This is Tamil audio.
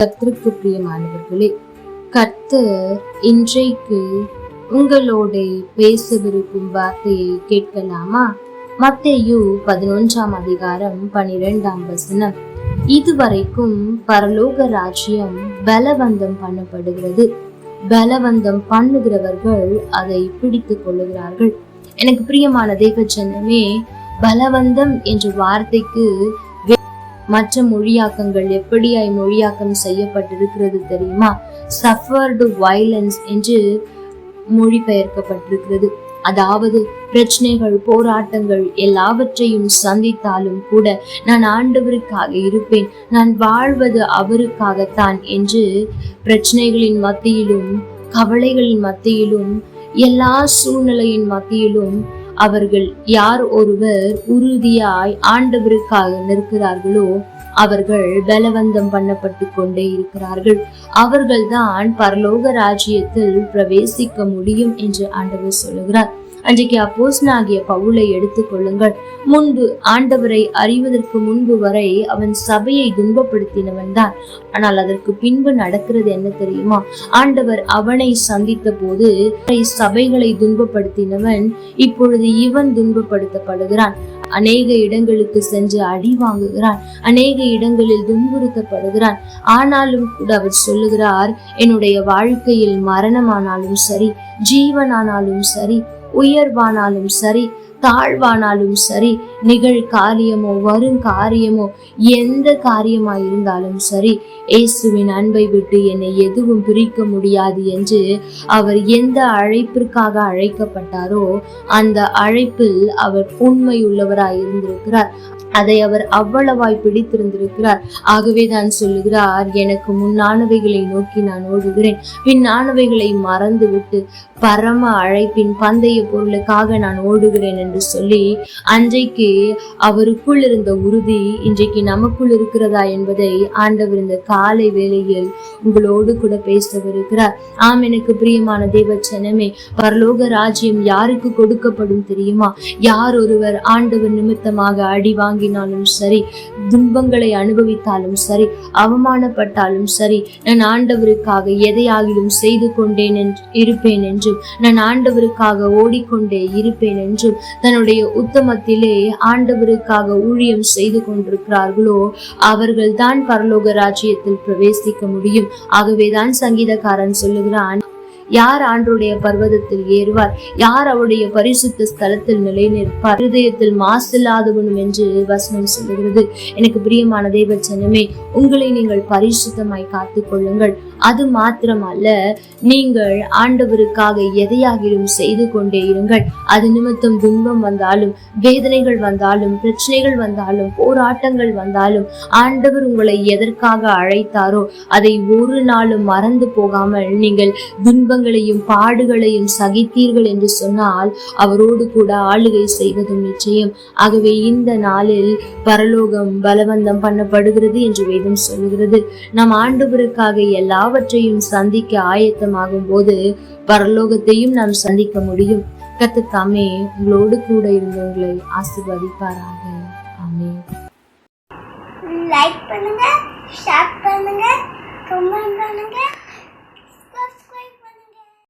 கத்திற்கு பிரியமானவர்களே கர்த்தர் இன்றைக்கு உங்களோட பேசவிருக்கும் வார்த்தையை கேட்கலாமா? மத்தையு பதினொன்றாம் அதிகாரம் பனிரெண்டாம் வசனம். இதுவரைக்கும் பரலோக ராஜ்யம் பலவந்தம் பண்ணப்படுகிறது. பலவந்தம் பண்ணுகிறவர்கள் அதை பிடித்துக் கொள்ளுகிறார்கள். எனக்கு பிரியமான தேவ ஜனமே பலவந்தம் என்ற வார்த்தைக்கு மற்ற மொழியாக்கங்கள் எப்படியாய் மொழியாக்கம் செய்யப்பட்டிருக்கிறது தெரியுமா? சஃபர்டு வயலன்ஸ் என்று மொழிபெயர்க்கப்பட்டிருக்கிறது. அதாவது பிரச்சனைகள் போராட்டங்கள் எல்லாவற்றையும் சந்தித்தாலும் கூட நான் ஆண்டவருக்காக இருப்பேன். நான் வாழ்வது அவருக்காகத்தான் என்று பிரச்சனைகளின் மத்தியிலும் கவலைகளின் மத்தியிலும் எல்லா சூழ்நிலையின் மத்தியிலும் அவர்கள் யார் ஒருவர் உறுதியாய் ஆண்டவருக்காக நிற்கிறார்களோ அவர்கள் பலவந்தம் பண்ணப்பட்டு கொண்டே இருக்கிறார்கள். அவர்கள்தான் பரலோக ராஜ்யத்தில் பிரவேசிக்க முடியும் என்று ஆண்டவர் சொல்லுகிறார். அன்றைக்கு அப்போஸ்னாகிய பவுலை எடுத்துக்கொள்ளுங்கள் முன்பு ஆண்டவரை அறிவதற்கு முன்பு வரை அவன் சபையை துன்பப்படுத்தினவன் தான். ஆனால் அதற்கு பின்பு நடக்கிறது என்ன தெரியுமா? ஆண்டவர் அவனை சந்தித்த போது சபைகளை துன்பப்படுத்தினவன் இப்பொழுது இவன் துன்பப்படுத்தப்படுகிறான். அநேக இடங்களுக்கு சென்று அடி வாங்குகிறான். அநேக இடங்களில் துன்புறுத்தப்படுகிறான். ஆனாலும் கூட அவர் சொல்லுகிறார் என்னுடைய வாழ்க்கையில் மரணமானாலும் சரி ஜீவனானாலும் சரி உயர்வானாலும் சரி தாழ்வானாலும் சரி நிகழ் காரியமோ வரும் காரியமோ எந்த காரியமா இருந்தாலும் சரி இயேசுவின் அன்பை விட்டு என்னை எதுவும் பிரிக்க முடியாது என்று அவர் எந்த அழைப்பிற்காக அழைக்கப்பட்டாரோ அந்த அழைப்பில் அவர் உண்மையுள்ளவராய் இருந்திருக்கிறார். அதை அவர் அவ்வளவாய் பிடித்திருந்திருக்கிறார். ஆகவே தான் சொல்லுகிறார் எனக்கு முன்னானவைகளை நோக்கி நான் ஓடுகிறேன். பின்னானவைகளை மறந்துவிட்டு பரம அழைப்பின் பந்தய பொருளுக்காக நான் ஓடுகிறேன் என்று சொல்லி அன்றைக்கு அவருக்குள் இருந்த உறுதி இன்றைக்கு நமக்குள் இருக்கிறதா என்பதை ஆண்டவர் இந்த காலை வேளையில் உங்களோடு கூட பேசவிருக்கிறார். ஆம் எனக்கு பிரியமான தேவச்சனமே பரலோக ராஜ்யம் யாருக்கு கொடுக்கப்படும் தெரியுமா? யார் ஒருவர் ஆண்டவர் நிமித்தமாக அடி வாங்கினாலும் சரி துன்பங்களை அனுபவித்தாலும் சரி அவமானப்பட்டாலும் சரி நான் ஆண்டவருக்காக எதையாகிலும் செய்து கொண்டேன் என்று இருப்பேன் என்றும் நான் ஆண்டவருக்காக ஓடிக்கொண்டே இருப்பேன் என்றும் தன்னுடைய உத்தமத்திலே ஆண்டவருக்காக ஊழியம் செய்து கொண்டிருக்கிறார்களோ அவர்கள் தான் பரலோக ராஜ்யத்தில் பிரவேசிக்க முடியும். ஆகவேதான் சங்கீதக்காரன் சொல்லுகிறான் யார் ஆண்டுடைய பர்வதத்தில் ஏறுவார்? யார் அவருடைய பரிசுத்த ஸ்தலத்தில் நிலை நிற்பார் இருதயத்தில் மாசில்லாதவனும் என்று வசனம் சொல்லுகிறது. எனக்கு பிரியமான தேவச்சனமே உங்களை நீங்கள் பரிசுத்தமாய் காத்துக் கொள்ளுங்கள் அது மாத்திரமல்ல நீங்கள் ஆண்டவருக்காக எதையாகிலும் செய்து கொண்டே இருங்கள். அது நிமித்தம் துன்பம் வந்தாலும் வேதனைகள் வந்தாலும் பிரச்சனைகள் வந்தாலும் போராட்டங்கள் வந்தாலும் ஆண்டவர் உங்களை எதற்காக அழைத்தாரோ அதை ஒரு நாளும் மறந்து போகாமல் நீங்கள் துன்பங்களையும் பாடுகளையும் சகித்தீர்கள் என்று சொன்னால் அவரோடு கூட ஆளுகை செய்வதும் நிச்சயம். ஆகவே இந்த நாளில் பரலோகம் பலவந்தம் பண்ணப்படுகிறது என்று வேதம் சொல்லுகிறது. நம் ஆண்டவருக்காக எல்லாவற்றையும் சந்திக்க ஆயத்தமாகும் போது பரலோகத்தையும் நாம் சந்திக்க முடியும். கத்து தாமே உங்களோடு கூட இருந்தவங்களை ஆசிர்வதிப்பாராக. ஆமே லைக் பண்ணுங்க ஷேர் பண்ணுங்க கமெண்ட் பண்ணுங்க.